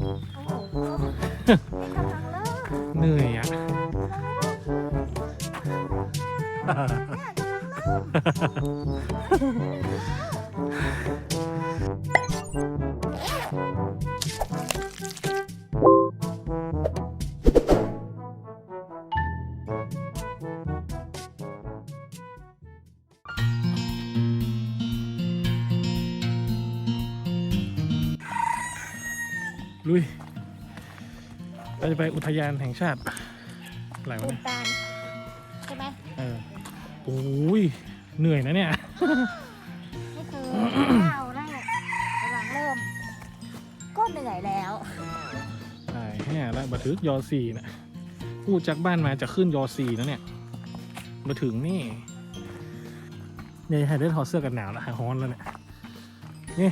โอ้โหกำลังเริ่มเหนื่อยอะ ลุยเราจะไปอุทยานแห่งชาติอะไรวะปูเนี่ยตาลใช่ไหมเออโอ้ยเหนื่อยนะเนี่ย นี่คือก้าวแรกกำลังเริ่ม ก็เหนื่อยแล้วใช่แห่แล้วบัทึกยอสี่นะพูดจากบ้านมาจะขึ้นยอสี่แล้วเนี่ย มาถึงนี่เนี่ยให้ได้ถอดเสื้อกันหนาวแล้วหายฮ้อนแล้วเนี่ยนี่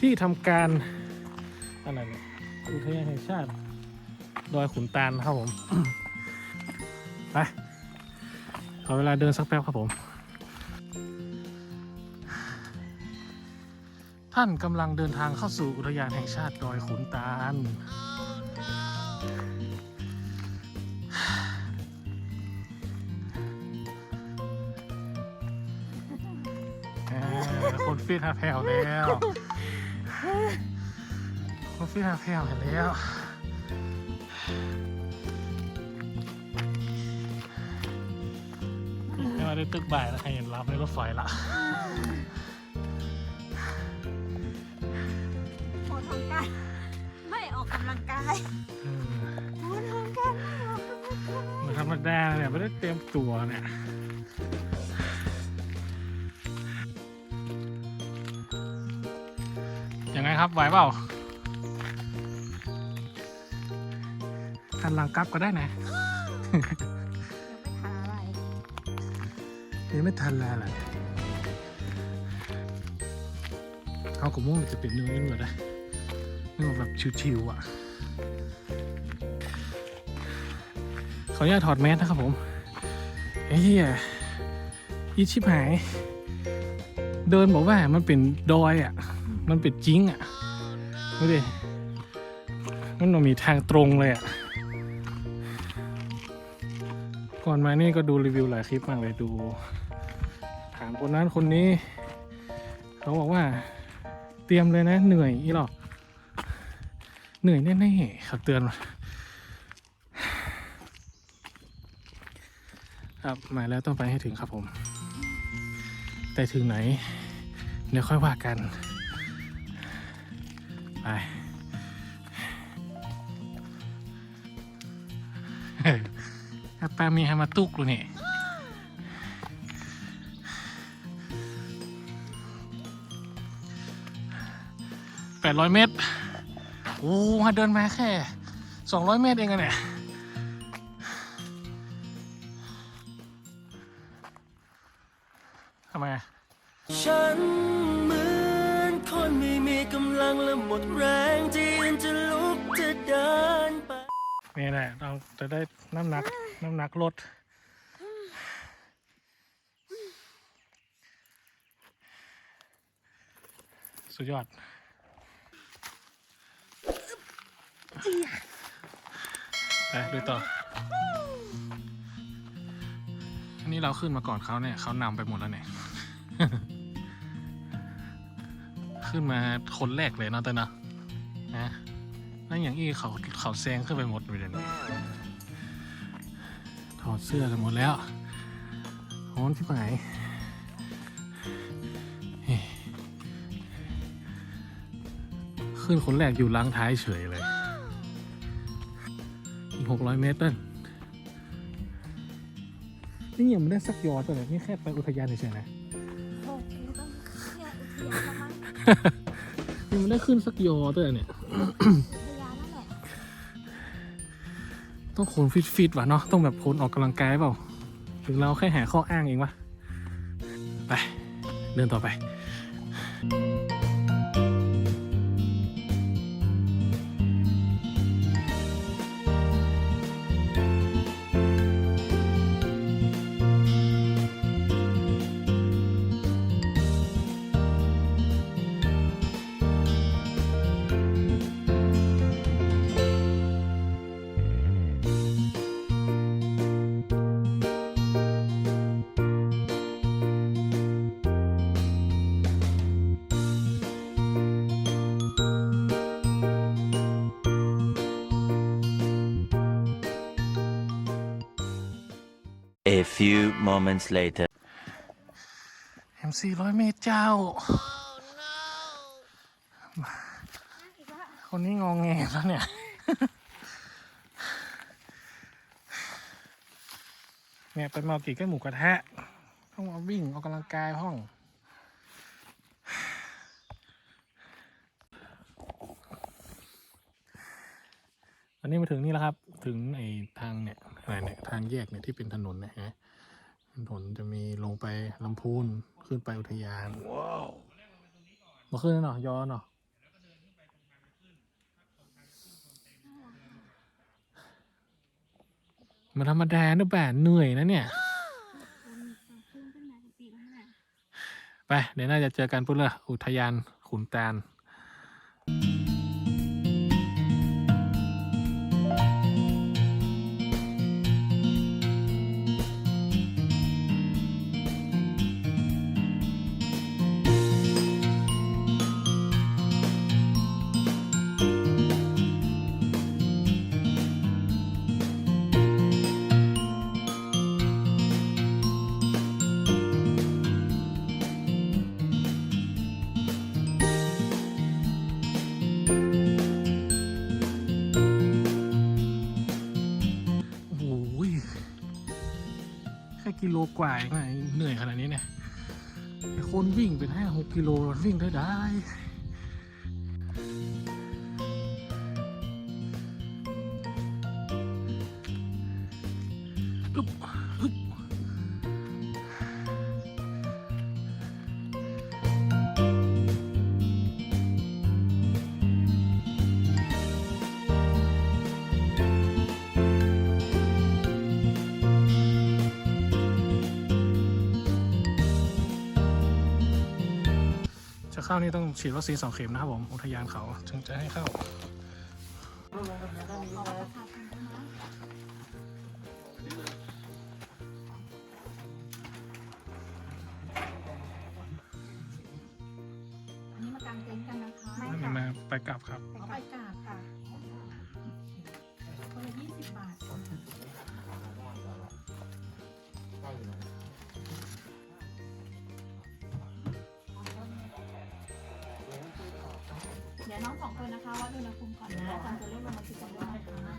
ที่ทำการ อะไรเนี่ยอุทยานแห่งชาติดอยขุนตาลครับผมไปขอเวลาเดินสักแป๊บครับผม ท่านกำลังเดินทางเข้าสู่อุทยานแห่งชาติดอยขุนตาลคนฟิตหาแผ่วแล้ว คนฟิตหาแผ่วเห็นแล้วไม่ว่าได้ตึกบ่ายแล้วใครเห็นรับในรถไฟละโหทำการไม่ออกกำลังกายอืมโหทำการไม่ออกกำลังกาย มันธรรมดาเนี่ยไม่ได้เตรียมตัวเนี่ยยังไงครับไหวเปล่า ทันหลังกลับก็ได้นะยังไม่ทันอะไรยังไม่ทันแล้วแหละเขากับม่วงจะเป็นเนื้อนี่เหมือนนะเนื้อแบบชิวๆอะขออนุญาตถอดแมสนะครับผมไอ้เหี้ยอีชิบหาย เดินบอกว่ามันเป็นดอยอะ มันเป็นจริงอะดูดิมันต้องมีทางตรงเลยอะ ก่อนมานี่ก็ดูรีวิวหลายคลิปมากเลยดู ถามคนนั้นคนนี้ เขาบอกว่า เตรียมเลยนะ เหนื่อยอีหรอกเหนื่อยแน่ๆเขาเตือนมาครับมาแล้วต้องไปให้ถึงครับผม แต่ถึงไหน เดี๋ยวค่อยว่ากัน ไป แปามีฮามาตุกเลยนี่แปดร้อยเมตร โอ้มาเดินมาแค่สองร้อยเมตรเองอะเนี่ย จะได้น้ำหนัก น้ำหนักลดสุดยอด ไปดูต่อ อันนี้เราขึ้นมาก่อนเขาเนี่ยเขานำไปหมดแล้วเนี่ย ขึ้นมาคนแรกเลยเนาะเต้นเนะ นะแล้วอย่างอี้เขาเขาแซงขึ้นไปหมดเลยเนี่ยถอดเสื้อกันหมดแล้วร้อนที่ไหนเฮ้ขึ้นคนแรกอยู่ล้างท้ายเฉยเลย อีกหกร้อยเมตรเต้นนี่ยังไม่ได้สักยอตัวเลยนี่แค่ไปอุทยานเฉยๆนะโอ้ทีต้องเที่ยวอุทยานแล้วมั้งยังไม่ได้ขึ้นสักยอตัวเลยเนี่ย ต้องโคนฟิตฟิตๆวะเนาะต้องแบบโคนออกกำลังกายเปล่าถึงเราแค่หาข้ออ้างเองวะไป เดินต่อไป A few moments later. แอมสี่ร้อยเมตรเจ้า คนนี้งองแงแล้วเนี่ย เนี่ยไปมากี่ก็หมูกระทะ ต้องมาวิ่งออกกำลังกายห้องอันนี้มาถึงนี่แล้วครับ ถึงไอ้ทางเนี่ย เนี่ยทางแยกเนี่ยที่เป็นถนนเนะฮะถนนจะมีลงไปลำพูนขึ้นไปอุทยานว้าวมาขึ้นแล้วเนาะย้อนเนาะมันธรรมดานะแบบเหนื่อยนะเนี่ย ไป เดี๋ยวน่าจะเจอกันปุ๊บเลยอุทยานขุนตาล กิโลกว่าเองอะเหนื่อยขนาดนี้เนี่ยไอ้คนวิ่งเป็นห้าหกกิโลวิ่งได้ได้ เข้านี่ต้องฉีดวัคซีนสองเข็มนะครับผมอุทยานเขาถึงจะให้เข้าอันนี้มากางเต็นท์กันนะคะไม่มาไปกลับครับเอาไปกราบ ดี๋ยวน้องสองคนนะคะวัดอุณหภูมิก่อนนะจำตัวเลขลงมาสิบจังนะคะ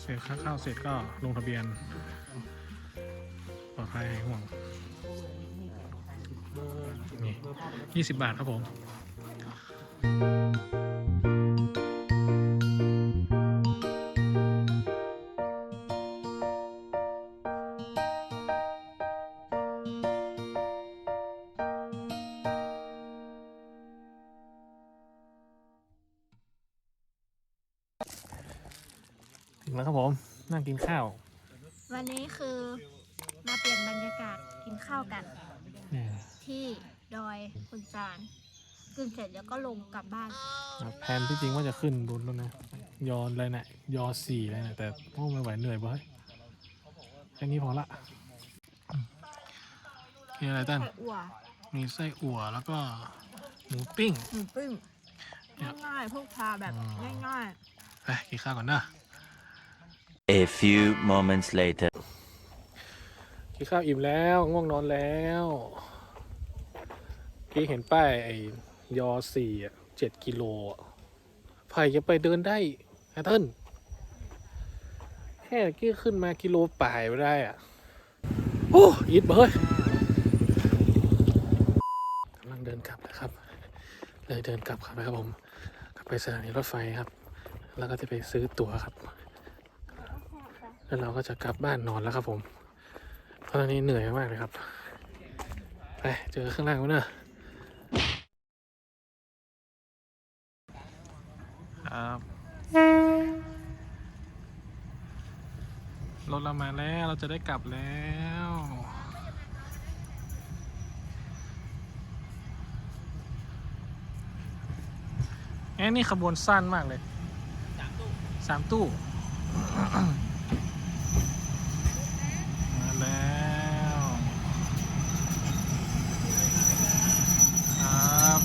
เสร็จค่าเข้าเสร็จก็ลงทะเบียนปลอดภัยหายห่วง นี่ยี่สิบบาทครับผม แล้วครับผม นั่งกินข้าว วันนี้คือมาเปลี่ยนบรรยากาศกินข้าวกันเนี่ยที่ดอยคุณจานกินเสร็จแล้วก็ลงกลับบ้านครับแผนที่จริงว่าจะขึ้นบนแล้วนะ ยอนอะไรนะยอสี่เลยนะแต่โอ้ไม่ไหวเหนื่อยเบ้ยแค่นี้พอละอืมมีอะไรตั้นไข่อั่วมีไส้อั่วแล้วก็หมูปิ้งหมูปิ้งเนี่ยง่ายๆพวกพาแบบอ๋อง่ายไปกินข้าวก่อนนะ A few moments later. กินข้าวอิ่มแล้วง่วงนอนแล้วกี้เห็นป้ายไอ้ยอสี่อะเจ็ดกิโลอะไผ่จะไปเดินได้แฮตเติ้ลแค่กี้ขึ้นมากิโลป่ายไม่ได้อะโอ้ยิดเบ้ยกำลังเดินกลับนะครับ เลยเดินกลับครับนะครับผมกลับไปสถานีรถไฟครับ แล้วก็จะไปซื้อตั๋วครับ แล้วเราก็จะกลับบ้านนอนแล้วครับผมเพราะตอนนี้เหนื่อยมากเลยครับ ไปเจอข้างล่างกันเนอะครับรถเรามาแล้วเราจะได้กลับแล้วเอ้นี่ขบวนสั้นมากเลยสามตู้มาแล้วครับ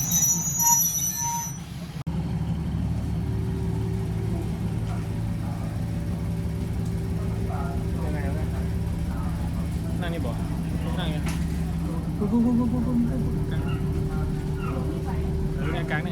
พุ่งพุ่งพุ่งพุ่งพุ่งพุ่งกลางเ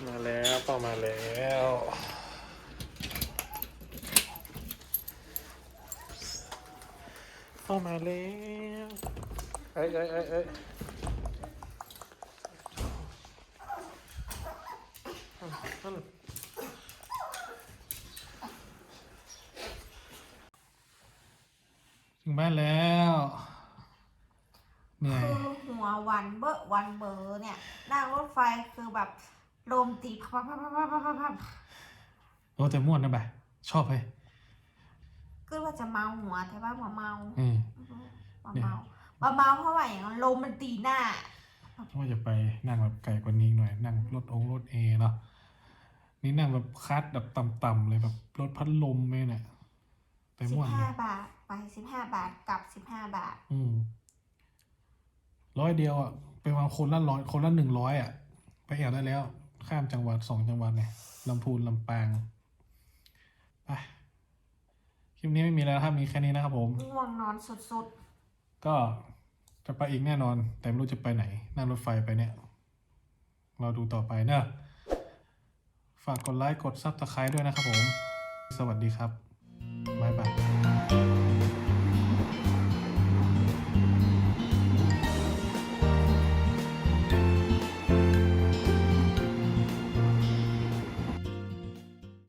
ออเนี่ยกลางเนี่ยกลางเนี่ยเออนี่นะไปแล้วเด้อติดตามบ๊ายบายครับกลับแล้วเจอกันนู่นเด้อเชียงใหม่มาแล้วเป้ามาแล้วเข้ามาแล้วเอ้ยเอ้ยเอ้ยเอ้ยอืมอืมถึงบ้านแล้วเหนื่อย คือหัววันเบอร์วันเบอร์เนี่ยนั่งรถไฟคือแบบ ลมตีพับพับพับพับพับพับพับโอ้แต่ม่วนนะบ่ะชอบเลยก็ว่าจะเมาหัวแต่ว่าบ่เมาอืมบ่เมาบ่เมาเพราะว่าอย่างนั้นลมมันตีหน้า ว่าจะไปนั่งแบบไกลกว่านี้หน่อย นั่งรถองค์รถเอเนาะนี่นั่งแบบคัดแบบต่ำๆเลยแบบรถพัดลมเลยเนี่ยแต่สิม่บวนเลห้ายบาท ไปสิบห้าบาทกลับสิบห้าบาท อืมร้อยเดียวอะไปวางคนละร้อยคนละหนึ่งร้อยอะ ไปแอวได้แล้ว ข้ามจังหวัดสองจังหวัดเนี่ยลำพูนลำปางไปคลิปนี้ไม่มีแล้วครับมีแค่นี้นะครับผมง่วงนอนสุดก็จะไปอีกแน่นอน แต่ไม่รู้จะไปไหน นั่งรถไฟไปเนี่ย เราดูต่อไปเนอะฝากกดไลค์กดซับสไครต์ด้วยนะครับผม สวัสดีครับบ๊ายบาย